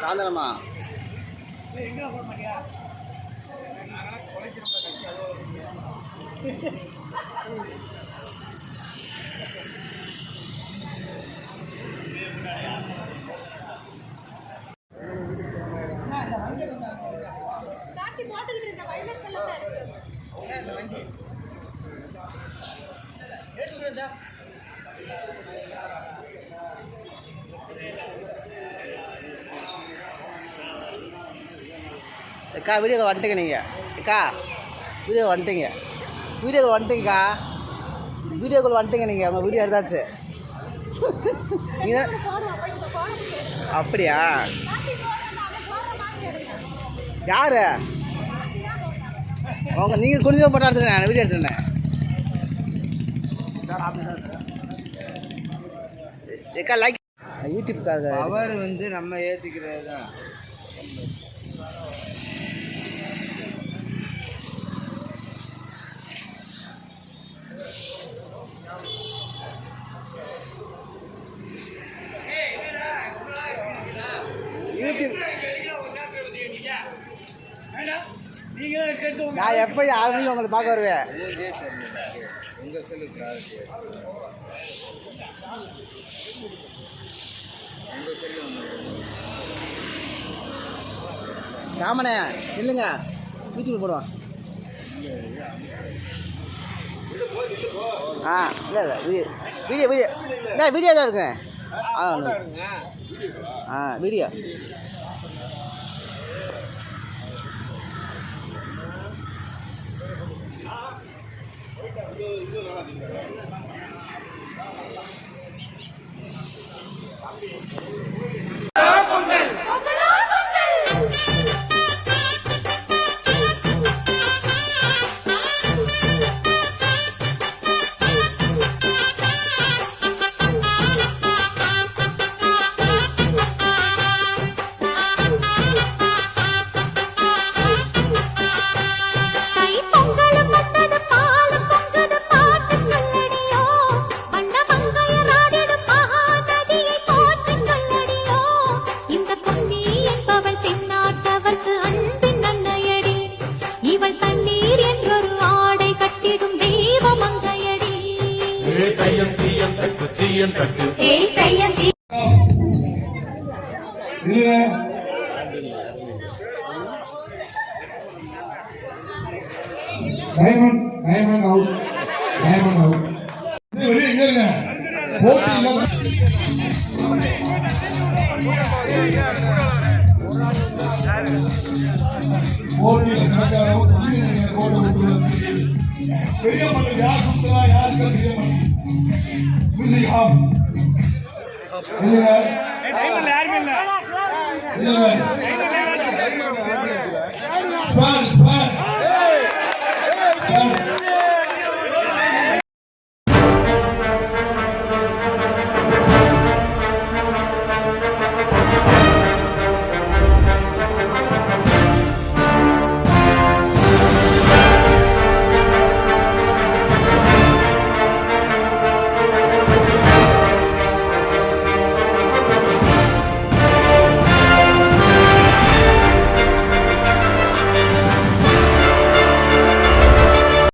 சாயந்தரமா? காட்டி போட்டுக்கிட்டு இருந்த அக்கா வீடியோ வந்துட்டீங்க நீங்கள் அக்கா வீடியோ வந்துட்டீங்க. வீடியோ வந்துட்டீங்கக்கா வீடியோக்குள்ள வந்துட்டீங்க நீங்கள் உங்கள் வீடியோ எடுத்தாச்சு. நீங்கள் அப்படியா? யார்? அவங்க நீங்கள் குனிஞ்ச போட்டோ எடுத்துருந்தேன் நான் வீடியோ எடுத்துருந்தேன். ஏக்கா லைக் யூடியூப்காக அவர் வந்து நம்ம ஏற்றிக்கிறது தான் நான் எப்போ யாருமே உங்களை பார்க்க வருவேன்? உங்கள் செல்லு உங்கள் செல்லு. ராமனே இல்லைங்க வீட்டுக்கு போடுவான் ஆ இல்லை இல்லை வீடியோ வீடியோ வீடியோ. இல்லை வீடியோ தான் இருக்குங்க ஆ ஆ வீடியோ. இவள் தண்ணீர் என்றொரு ஆடை கட்டிடும் தெய்வ மங்கையடி. Diamond diamond out diamond out வெளியே எங்க இருங்க. போட்டி போட்டி பெரிய மண்ணில் யார் சுத்தரா யாருக்கு பெரிய மண் மியூசிக் ஆஃப் இல்லைங்க இல்லைங்க ஸ்பான் ஸ்பான்